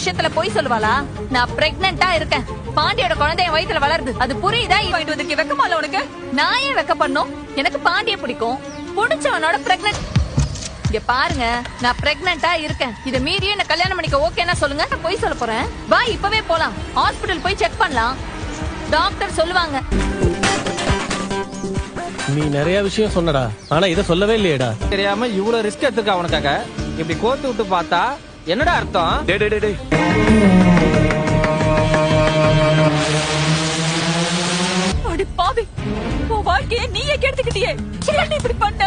விஷயத்துல பொய் சொல்லுவாளா? நான் பிரெக்னண்டா இருக்கேன். பாண்டியோட குழந்தை என் வயித்துல வளருது. அது புரியுதா வாங்கிட்டு வந்திருக்க வெக்கமால உனக்கு? நான் ஏன் வெக்க பண்ணும்? எனக்கு பாண்டிய பிடிக்கும். பிடிச்சவனோட பிரெக்னன்ட் இங்க பாருங்க நான் பிரெக்னண்டா இருக்கேன். இத மீறி என்ன கல்யாணம் பண்ணிக்க ஓகேனா சொல்லுங்க. நான் பொய் சொல்ல போறேன். வா இப்பவே போலாம். ஹாஸ்பிடல் போய் செக் பண்ணலாம். டாக்டர் சொல்லுவாங்க. நீ நிறைய விஷயம் சொன்னடா. ஆனா இத சொல்லவே இல்லையேடா. தெரியாம இவ்வளவு ரிஸ்க் எடுத்துருக்கா அவனுக்காக இப்படி கோத்து விட்டு பார்த்தா என்னடா அர்த்தம்? டேய் டேய், டேய் டேய். அடி பாவி. உன் வாழ்க்கைய நீயே கெடுத்துக்கிட்டியே. ஏன்டி இப்படி பண்ண.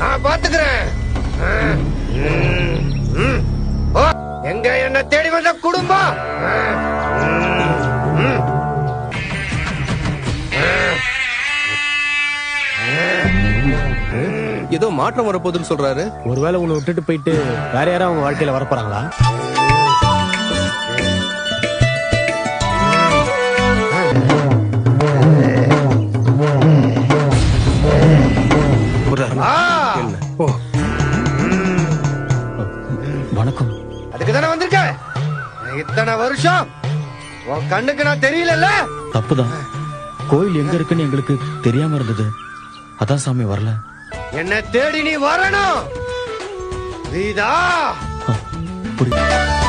நான் பாத்துக்கிறேன். எங்க என்ன தேடி வந்த குடும்பம்? ஏதோ மாற்றம் வரப்போகுதுன்னு சொல்றாரு. ஒருவேளை உன்னை விட்டுட்டு போயிட்டு வேற யாரும் அவங்க வாழ்க்கையில வரப்போறாங்களா? அதுக்கு தானே வந்திருக்க? இத்தனை வருஷம் உன் கண்ணுக்கு நான் தெரியலல்ல? தப்புதான். கோயில் எங்க இருக்குன்னு எங்களுக்கு தெரியாம இருந்தது. அதான் சாமி வரல. என்ன தேடி நீ வரணும். புரியுதா.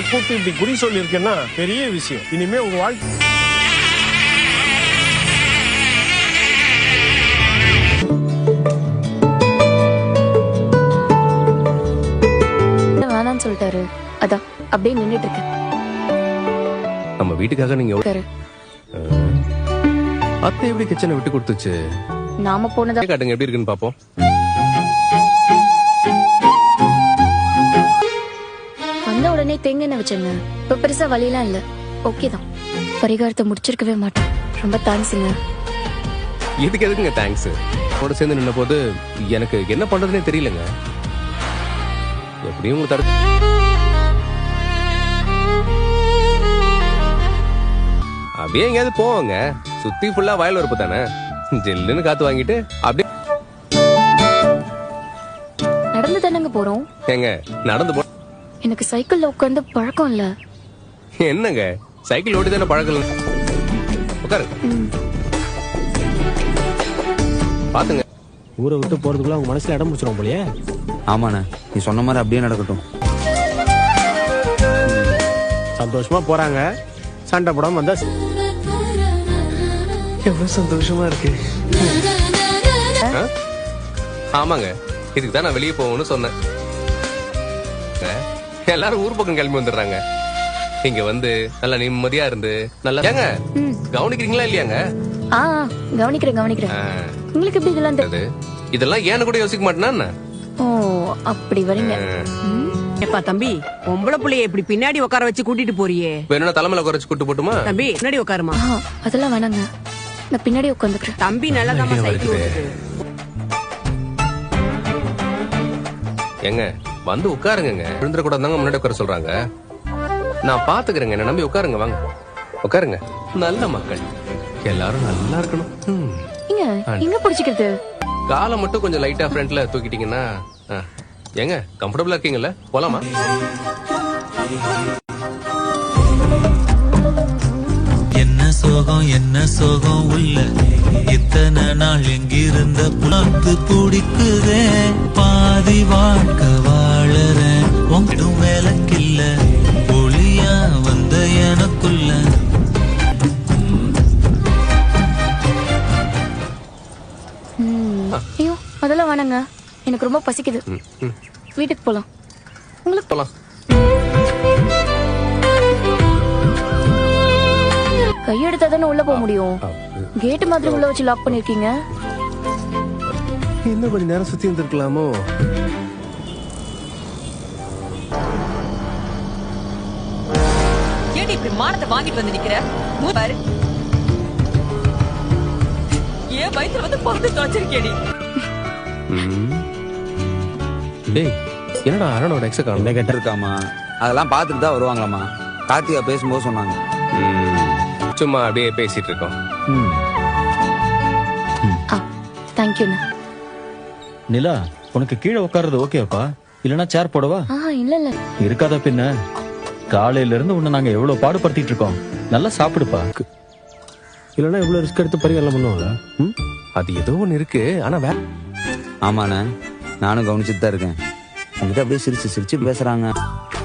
உங்களை கூப்பிட்டு இப்படி குறி சொல்லி பெரிய விஷயம். இனிமே உங்க வாழ்க்கை வேணாம்னு சொல்லிட்டாரு. அதான் அப்படியே நின்னுட்டு இருக்கேன். நம்ம வீட்டுக்காக நீங்க எவ்வளவு-. அத்தை எப்படி கிச்சனை விட்டு கொடுத்துச்சு? நாம போனதா காட்டுங்க எப்படி இருக்குன்னு பாப்போம் உடனே தேங்க எண்ணெய் வச்சேங்க இப்ப பெருசா வழியெல்லாம் இல்ல. ஓகே தான். பரிகாரத்தை முடிச்சிருக்கவே மாட்டேன். ரொம்ப தேங்க்ஸுங்க இதுக்கு எதுக்குங்க தேங்க்ஸ் கூட சேர்ந்து நின்ன போது எனக்கு என்ன பண்றதுனே தெரியலங்க. எப்படியும் உங்களுக்கு அப்படியே எங்கேயாவது போவாங்க சுத்தி ஃபுல்லா வயல் வரப்பு தானே. ஜில்லுன்னு காத்து வாங்கிட்டு அப்படியே நடந்து தானங்க போறோம். ஏங்க நடந்து போ எனக்கு சைக்கிள்ல உட்கார்ந்து பழக்கம் இல்ல என்னங்க? சைக்கிள் ஓட்டி தானே பழக்கல உட்காரு பாத்துங்க. ஊரை விட்டு போறதுக்குள்ள அவங்க மனசுல இடம் பிடிச்சிரும் போலயே. ஆமாண்ணே. நீ சொன்ன மாதிரி அப்படியே நடக்கட்டும். சந்தோஷமா போறாங்க. சண்டை போடாம வந்தா. எவ்வளவு சந்தோஷமா இருக்கு? ஆமாங்க. இதுக்கு தான் நான் வெளியே போகணும்னு சொன்னேன்? எல்லாரும் ஊர் பக்கம் கிளம்பி வந்துடுறாங்க. இங்க வந்து நல்லா நிம்மதியா இருந்து நல்லா ஏங்க கவனிக்கிறீங்களா இல்லையாங்க? ஆ கவனிக்கிறேன் கவனிக்கிறேன். உங்களுக்கு எப்படி இதெல்லாம் தெ- அது இதெல்லாம் ஏன்னு கூட யோசிக்க மாட்டேனா? ஓ அப்படி வரீங்க. ம். ஏப்பா தம்பி பொம்பளை புள்ளைய இப்படி பின்னாடி உட்கார வச்சு கூட்டிட்டு போறியே. வேணும்னா தலைமையில குறைச்சு கூட்டு போட்டுமா? தம்பி பின்னாடி உட்காருமா? அதெல்லாம் வேணாங்க. நான் பின்னாடி உட்காந்துக்கிறேன். தம்பி நல்லா தான் சைக்கிள் ஓட்டுது. ஏங்க வந்து உட்காருங்க விழுந்துட கூடாதாங்க முன்னாடி உட்கார சொல்றாங்க. நான் பாத்துக்கிறேங்க என்ன நம்பி உட்காருங்க வாங்க. உட்காருங்க. நல்ல மக்கள். எல்லாரும் நல்லா இருக்கணும். எங்க பிடிச்சிக்கிறது? காலை மட்டும் கொஞ்சம் லைட்டா ஃப்ரண்ட்ல தூக்கிட்டீங்கன்னா. ஏங்க கம்ஃபர்டபுளா இருக்கீங்கல்ல? போலாமா? என்ன சோகம் என்ன சோகம் உள்ள? இத்தனை நாள் எங்கிருந்த புலத்து பிடிக்குதே பாதி வாழ்க்கை உங்கிடும் வேலைக்கில்ல ஒளியா வந்த எனக்குள்ள. ஐயோ அதெல்லாம் வேணாங்க. எனக்கு ரொம்ப பசிக்குது. வீட்டுக்கு போலாம். உங்களுக்கு? போலாம். கையெடுத்தா தானே உள்ள போக முடியும். கேட் மாதிரி உள்ள வச்சு லாக் பண்ணிருக்கீங்க இன்னும் கொஞ்ச நேரம் சுத்தி இருந்திருக்கலாமோ? ஏடி இப்படி மானத்தை வாங்கிட்டு வந்து நிக்கிற? பாரு. ஏன் வயித்துல வந்து பிறந்து தொலைச்சிருக்கேடி. டேய் என்னடா அரணோட எக்ஸ காணும் என்ன கேட்ட இருக்காமா அதெல்லாம் பார்த்துட்டு தான் வருவாங்களாமா கார்த்திகா பேசும்போது சொன்னாங்க. சும்மா அப்படியே பேசிட்டு இருக்கோம். தேங்க்யூண்ணா நிலா உனக்கு கீழே உட்கார்றது ஓகேப்பா இல்லனா சேர் போடவா? ஆ இல்ல இல்ல. இருக்காதா பின்ன? காலையில இருந்து உன்னை நாங்க எவ்வளவு பாடுபடுத்திட்டு இருக்கோம். நல்லா சாப்பிடுப்பா. இல்லைன்னா இவ்வளவு ரிஸ்க் எடுத்து பரிகாரம் பண்ணுவாங்க? ம்? அது ஏதோ ஒண்ணு இருக்கு ஆனா வே ஆமாண்ணே. நானும் கவனிச்சுட்டு தான் இருக்கேன். உங்ககிட்ட அப்படியே சிரிச்சு சிரிச்சு பேசுறாங்க.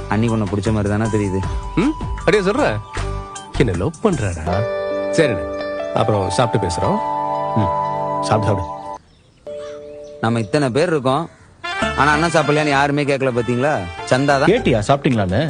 அன்னைக்கு உன்னை பிடிச்ச மாதிரி தானே தெரியுது. ம்? அப்படியே சொல்ற? என்ன லவ் பண்றாடா? சரிண்ணே. அப்புறம் சாப்பிட்டு பேசுறோம். சாப்பிடு சாப்பிடு. நம்ம இத்தனை பேர் இருக்கோம். ஆனா அண்ணன் சாப்பிடலையான்னு யாருமே கேட்கல பாத்தீங்களா? சந்தா தான். கேட்டியா? சாப்பிட்டீங்களான்னு